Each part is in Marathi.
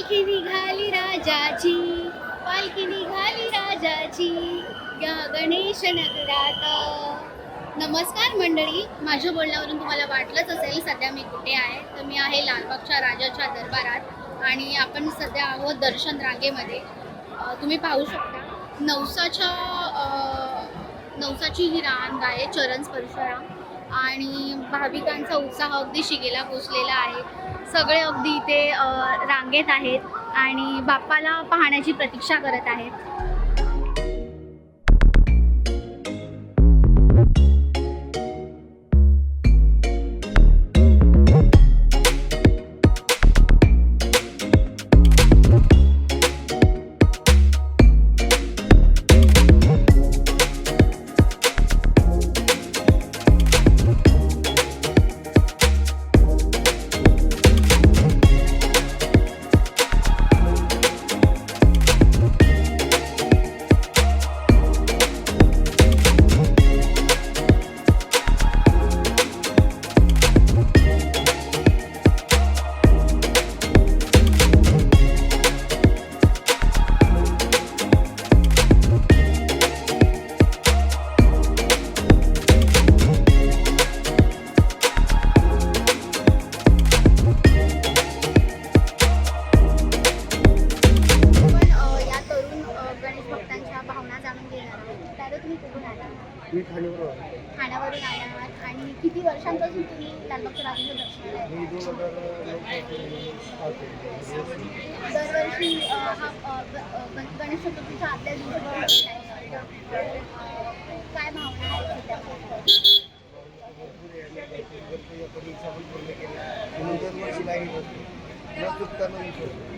पालखी निघाली राजाची पालखी निघाली राजाची या गणेश नगरात. नमस्कार मंडळी माझ्या बोलण्यावरून तुम्हाला वाटलंच असेल सध्या मी कुठे आहे? तर मी आहे लालबागच्या राजाच्या दरबारात आणि आपण सध्या आहोत दर्शन रांगेमध्ये. तुम्ही पाहू शकता नवसाच्या नवसाची ही रांग आहे चरण स्पर्श रांग. आणि भाविकांचा उत्साह अगदी शिगेला पोचलेला आहे. सगळे अगदी इथे रांगेत आहेत आणि बाप्पाला पाहण्याची प्रतीक्षा करत आहेत. मी ठाण्यावर. ठाण्यावरून आला आहात आणि किती वर्षांपासून तुम्ही लालबागच्या राजाच्या दर्शनाला मी येता? दोन हजार. दरवर्षी अ, हा अ, ग- अ, गण- गणेश चतुर्थीच्या आदल्या दिवशी. काय भावना आहे. दरवर्षी. न चुकता न विसरता.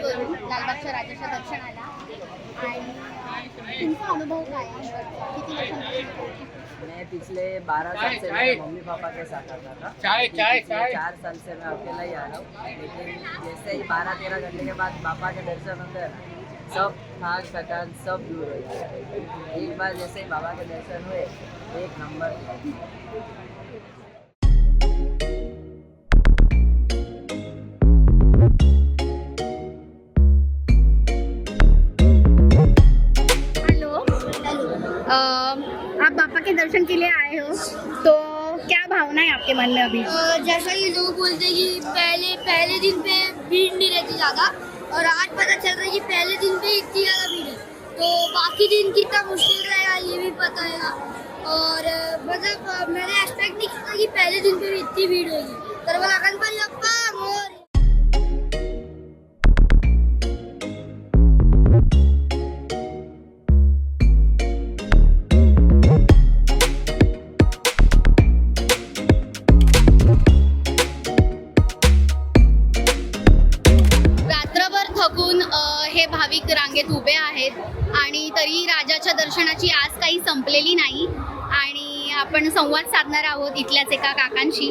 लालबागच्या राजाच्या दर्शनाला. आणि तुमचा अनुभव काय किती वर्षांपासून? मैं पिछले बारह साल से मेरे मम्मी पापा के साथ आता था चाय, चाय, चाय। चार साल से मैं अकेला ही आ रहा हूँ लेकिन जैसे ही बारह तेरह घंटे के बाद पापा के दर्शन होते हैं सब थकान थकान सब दूर हो जाता है एक बार जैसे ही बाबा के दर्शन हुए एक नंबर. आप बापा के दर्शन के लिए आए हो तो क्या भावना है आपके मन में अभी? जैसा कि लोग बोलते हैं कि पहले पहले दिन पे भीड़ नहीं रहती ज़्यादा, और आज पता चल रहा है कि पहले दिन पे इतनी ज़्यादा भीड़ है। तो बाकी दिन कितना मुश्किल रहेगा ये भी पता है और मतलब मैंने एक्सपेक्ट नहीं किया कि पहले दिन पे भी इतनी भीड़ होगी। तर मला भाविक रांगेत उभे आहेत आणि तरी राजाच्या दर्शनाची आज काही संपलेली नाही आणि आपण संवाद साधणार आहोत इथल्याच एका काकांशी.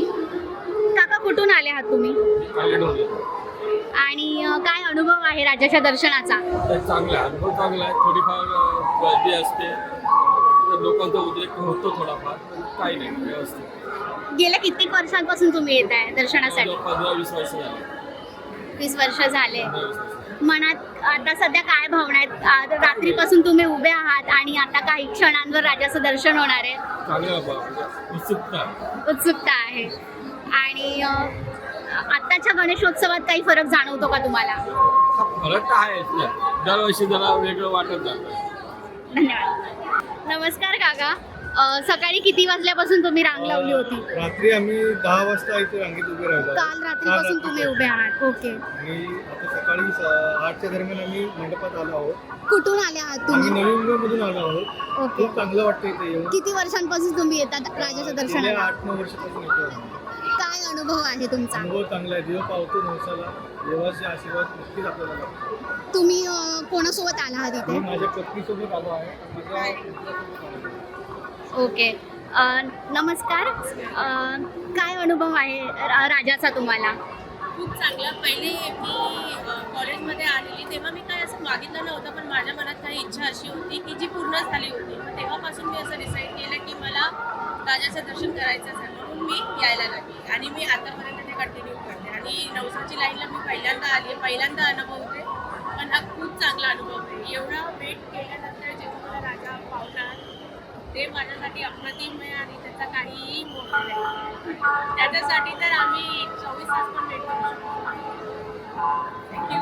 काका कुठून आले आहात तुम्ही? आणि काय अनुभव आहे राजाच्या दर्शनाचा? चांगला अनुभव चांगला आहे. थोडीफार गर्दी असते. लोकांचा उद्रेक होतो थोडाफार काही नाही व्यवस्थित. गेल्या कित्येक वर्षांपासून तुम्ही येत आहे दर्शनासाठी? पंधरा वीस वर्ष झाले. वीस वर्ष झाले. मनात आता सध्या काय भावना आहेत? रात्रीपासून तुम्ही उभे आहात आणि आता काही क्षणांवर राजाचं दर्शन होणार आहे. म्हणजे उत्सुकता. उत्सुकता आहे. आणि आत्ताच्या गणेशोत्सवात काही फरक जाणवतो का तुम्हाला? फरक ना. दरवर्षी जरा वेगळं वाटत धन्यवाद. नमस्कार काका. सकाळी किती वाजल्यापासून तुम्ही रांग लावली होती? रात्री आम्ही दहा वाजता इथे रांगेत उभे राहिलो. काल रात्रीपासून तुम्ही उभे आहात. ओके. आणि आता सकाळी स- आठच्या दरम्यान आम्ही मंडपात आलो आहोत. कुठून आले आहात आम्ही तुम्ही नवी मुंबईमधून आलो आहोत. ओके. खूप चांगलं वाटतं इथे येऊन. किती वर्षांपासून तुम्ही येतात राजाच्या गेल्या दर्शनाला? आठ नऊ वर्षापासून येतो आम्ही. काय अनुभव आहे तुमचा? अनुभव चांगला आहे. देव पावतो नवसाला देवाचे आशीर्वाद नक्कीच आपल्याला. तुम्ही अ, कोणासोबत आला आहात मी इथे माझ्या पत्नीसोबत आहे आलो आहे. ओके. अ, नमस्कार. अ, काय अनुभव आहे रा- राजाचा तुम्हाला? खूप चांगला. पहिले मी अ, कॉलेजमध्ये आलेली तेव्हा मी काय असं मागितलं नव्हतं पण माझ्या मनात काही इच्छा अशी होती की जी पूर्ण झाली होती. मग तेव्हापासून मी असं डिसाईड केलं की मला राजाचं दर्शन करायचं आहे. म्हणून मी यायला लागली. आणि मी आतापर्यंत ते कंटिन्यू करते. आणि नवसाची लाईनला मी पहिल्यांदा आली पहिल्यांदा अनुभवते. पण हा खूप चांगला अनुभव आहे. एवढा वेट केल्यानंतर जेव्हा मला राजा पावला ते माझ्यासाठी अप्रतिम आहे आणि त्याचा काहीही मोठा नाही. त्याच्यासाठी तर आम्ही चोवीस तास पण वेट करू शकतो. थँक्यू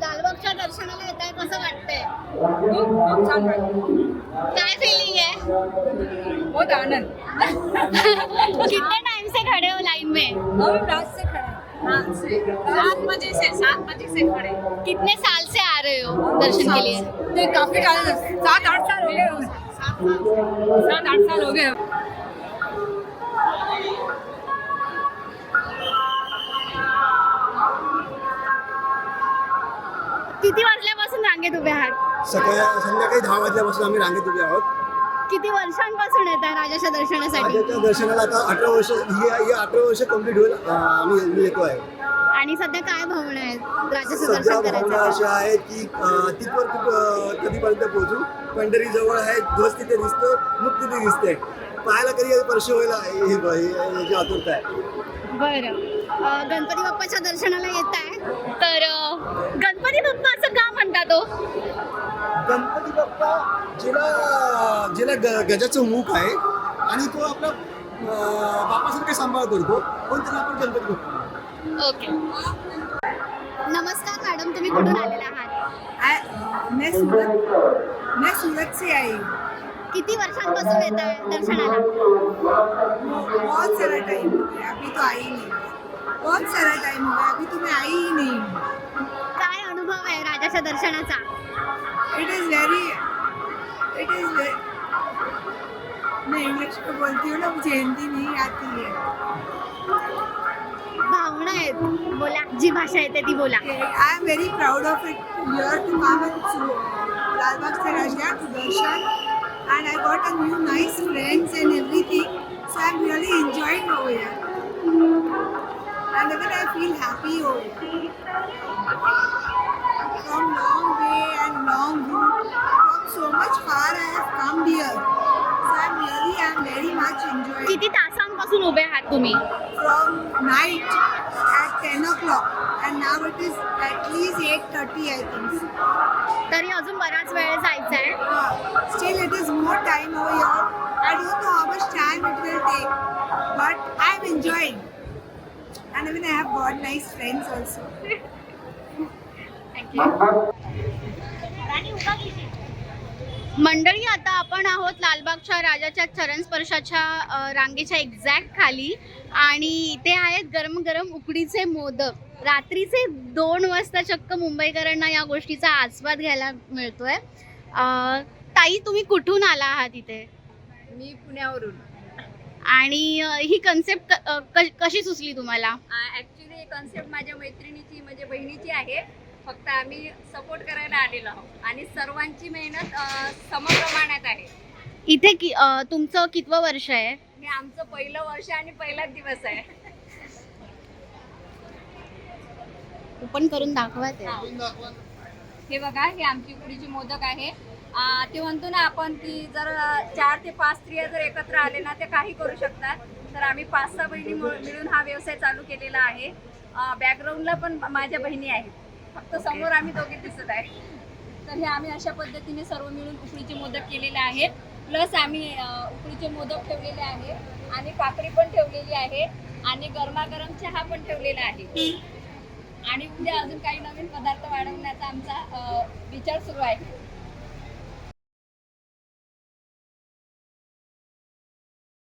लालबागच्या दर्शनाला येत आहे कसं वाटतंय? खूप छान वाटतं काय फिलिंग आहे? बहुत आनंद. कितने टाइम से खड़े हो लाइन में? हम रात से खड़े हैं. रात से सात बजे से सात बजे से खड़े हैं। कितने साल से आ रहे हो दर्शन के लिए? काफी सात आठ साल हो गए सात आठ साल हो गए किती वाजल्यापासून रांगेत उभे आहात? सकाळी संध्याकाळी दहा वाजल्यापासून आम्ही रांगेत उभे आहोत. किती वर्षांपासून येत आहे राजाच्या दर्शनासाठी? राजाच्या दर्शनाला आता अठरा वर्ष ही ही अठरा वर्ष कंप्लीट होईल आम्ही मी येतो आहे. आणि सध्या काय भावना आहेत? राजाचं सध्या भावना अशा आहेत की तिथवर खूप कधीपर्यंत पोहोचू? पंढरी जवळ आहे ध्वज तिथे दिसतं मुख तिथे दिसते पाहायला कधी स्पर्श व्हायला हे- हे- हे- आतुरता आहे. बरं. गणपती बाप्पाच्या दर्शनाला येत आहे. तर गणपती बाप्पा असं का म्हणतात तो गणपती बाप्पा जिला जिला गजाचं मुख आहे आणि तो आपला अं, बापासारखं सांभाळ करतो पण त्याला आपण गणपती बाप्पा. ओके. नमस्कार मॅडम तुम्ही कुठून आलेला आहात? मैं सूरत मैं सूरत से आई हूँ। किती वर्षांपासून येत आहे दर्शनाला? बहुत सारा टाइम हो गया अभी तो आई नहीं. बहुत सारा टाइम हो गया अभी तो मैं आई ही नहीं. काय अनुभव आहे राजाच्या दर्शनाचा? It is very it is मैं इंग्लिश में बोलती हूँ ना मुझे हिंदी नहीं आती है. बोला जी भाषा येते ती बोला I am very proud of it here to come and Lalbaug say Raja to darshan and I got a new nice friends and everything. So I'm really enjoying over here. And even I feel happy over here. From long way and long route, from so much far I have come here. So I'm really, I'm very much enjoying. किती तासांपासून उभे आहात तुम्ही and now it is at least eight thirty I think तरी अजून बराच वेळ जायचा आहे. Still it is more time over your I don't know how much time it will take but I am enjoying and mean I have got nice friends also मंडळी आता आपण आहोत लालबागच्या राजाच्या चरणस्पर्शाच्या रांगेच्या एक्झॅक्ट खाली. आणि इथे आहेत गरम गरम उकडीचे मोदक. रात्रीचे दोन वाजता चक्क मुंबईकरांना या गोष्टीचा आस्वाद घ्यायला मिळतोय. ताई तुम्ही कुठून आला आहात इथे? मी पुण्यावरून. आणि ही कन्सेप्ट कशी सुचली तुम्हाला? ऍक्च्युली ही कन्सेप्ट माझ्या मैत्रिणीची म्हणजे बहिणीची आहे. फक्त आम्ही सपोर्ट करायला आलेलो आहोत. आणि सर्वांची मेहनत समप्रमाणात आहे. इथे कि तुमचं कितवं वर्ष आहे? हे आमचं पहिलं वर्ष आणि पहिलाच दिवस आहे. ओपन करून दाखवा ते हे बघा हे आमची उकडीची मोदक आहे. आ, ते म्हणतो ना आपण की जर अ, चार ते पाच स्त्रिया जर एकत्र आले ना ते काही करू शकतात. तर आम्ही पाच सहा बहिणी मिळ- मिळून हा व्यवसाय चालू केलेला आहे. बॅकग्राऊंडला पण माझ्या बहिणी आहेत. फक्त समोर आम्ही दोघे दिसत आहे. तर हे आम्ही अशा पद्धतीने सर्व मिळून उकडीचे मोदक केलेले आहेत. प्लस आम्ही अ, उकडीचे मोदक ठेवलेले आहे आणि काकडी पण ठेवलेली आहे. आणि गरमागरम चहा पण ठेवलेला आहे. आणि उद्या अजून काही नवीन पदार्थ वाढवण्याचा आमचा विचार सुरू आहे.